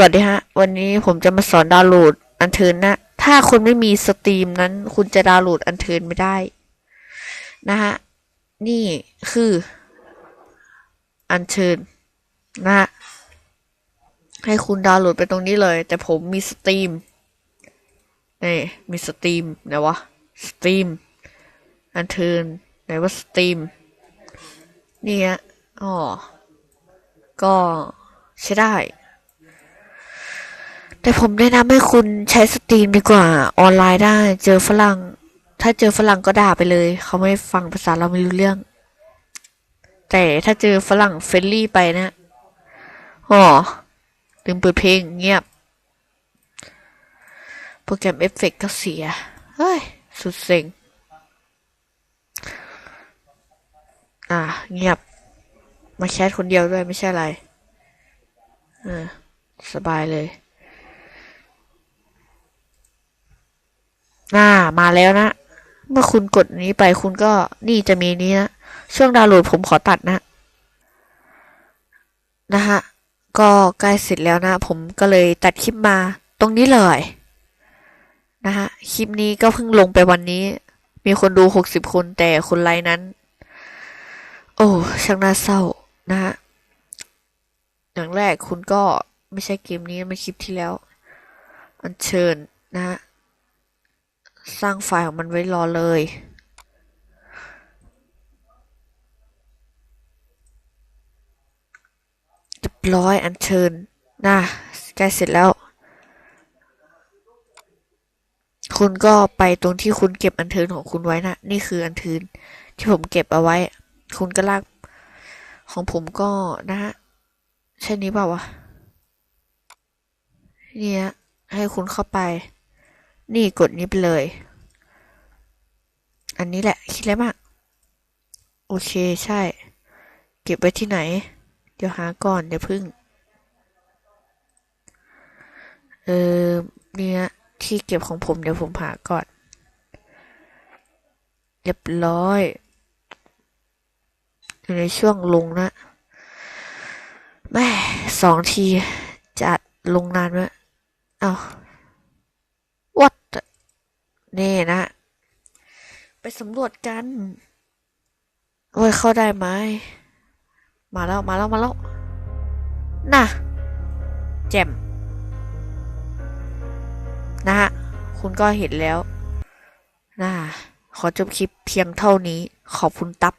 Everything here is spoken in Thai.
สวัสดีฮะ วันนี้ผมจะมาสอนดาวน์โหลดอันเทินนะ ถ้าคุณไม่มีสตรีมนั้น คุณจะดาวน์โหลดอันเทินไม่ได้ นะฮะ นี่คืออันเชิญนะฮะ ให้คุณดาวน์โหลดไปตรงนี้เลย แต่ผมมีสตรีมนี่มีสตรีมไหนวะสตรีมอันเทินไหนว่าสตรีมนี่ฮะอ๋อก็ใช้ได้ แต่ผมแนะนำให้คุณใช้สตรีมดีกว่าออนไลน์ได้ เจอฝรั่ง ถ้าเจอฝรั่งก็ด่าไปเลย เขาไม่ฟังภาษาเราไม่รู้เรื่อง แต่ถ้าเจอฝรั่งเฟรนลี่ไปนะอ๋อลืมเปิดเพลงเงียบ โปรแกรมเอฟเฟกต์ก็เสีย เฮ้ย สุดเซ็งอะเงียบ มาแชทคนเดียวด้วยไม่ใช่อะไรเออสบายเลย น่ามาแล้วนะ เมื่อคุณกดนี้ไปคุณก็นี่จะมีนี้นะช่วงดาวน์โหลดผมขอตัดนะ นะฮะ ก็ใกล้เสร็จแล้วนะ ผมก็เลยตัดคลิปมาตรงนี้เลย นะฮะ คลิปนี้ก็เพิ่งลงไปวันนี้ มีคนดูหกสิบคนแต่คนไลค์นั้น โอ้ช่างน่าเศร้านะฮะอย่างแรกคุณก็ไม่ใช่เกมนี้มันคลิปที่แล้ว อัญเชิญนะฮะ สร้างไฟล์ของมันไว้รอเลย เรียบร้อยอัญเชิญนะใกล้เสร็จแล้ว คุณก็ไปตรงที่คุณเก็บอันเทินของคุณไว้นะ นี่คืออันเทินที่ผมเก็บเอาไว้ คุณก็ลากของผมก็นะฮะใช่นี้เปล่าวะเนี่ยให้คุณเข้าไป นี่กดนี้ไปเลย อันนี้แหละ คิดแล้วมาก โอเคใช่ เก็บไว้ที่ไหน เดี๋ยวหาก่อนเดี๋ยวพึ่ง เออเนี่ยที่เก็บของผมเดี๋ยวผมหาก่อน เรียบร้อย อยู่ในช่วงลงนะแม่สองทีจะลงนานไหมเอาว นี่นะ ไปสำรวจกัน โอ้ยเข้าได้ไหม มาแล้วมาแล้วมาแล้ว น่ะ แจ่ม นะฮะ คุณก็เห็นแล้ว น่ะ ขอจบคลิปเพียงเท่านี้ ขอบคุณตับ